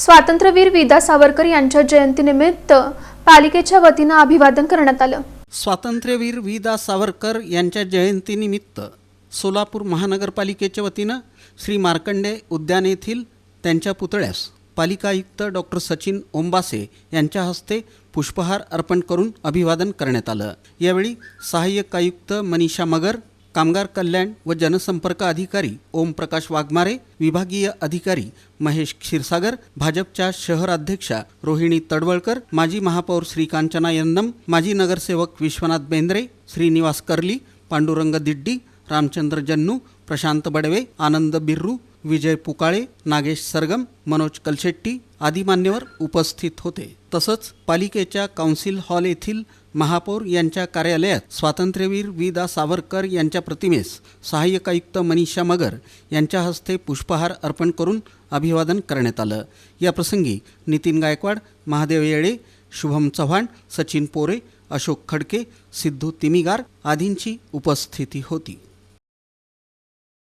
स्वातंत्र्यवीर विदा सावरकर यांच्या जयंतीनिमित्त पालिकेच्या वतीनं अभिवादन करण्यात आलं. स्वातंत्र्यवीर विदा सावरकर यांच्या जयंतीनिमित्त सोलापूर महानगरपालिकेच्या वतीनं श्री मार्कंडे उद्यान येथील त्यांच्या पुतळ्यास पालिका आयुक्त डॉक्टर सचिन ओंबासे यांच्या हस्ते पुष्पहार अर्पण करून अभिवादन करण्यात आलं. यावेळी सहाय्यक आयुक्त मनीषा मगर कामगार कल्याण व जनसंपर्क अधिकारी ओमप्रकाश वाघमारे विभागीय अधिकारी महेश क्षीरसागर भाजपच्या शहर अध्यक्षा रोहिणी तडवळकर माजी महापौर श्रीकांचना यन्नम माजी नगरसेवक विश्वनाथ बेंद्रे श्रीनिवास कर्ली पांडुरंग दिड्डी रामचंद्र जन्नू प्रशांत बडवे आनंद बिर्रू विजय पुकाळे नागेश सरगम मनोज कलशेट्टी आदी मान्यवर उपस्थित होते. तसंच पालिकेच्या काउन्सिल हॉल येथील महापौर यांच्या कार्यालयात स्वातंत्र्यवीर वि. दा. सावरकर यांच्या प्रतिमेस सहाय्यक आयुक्त मनीषा मगर यांच्या हस्ते पुष्पहार अर्पण करून अभिवादन करण्यात आलं. या प्रसंगी नितीन गायकवाड महादेव येळे शुभम चव्हाण सचिन पोरे अशोक खडके सिद्धू तिमिगार आदींची उपस्थिती होती.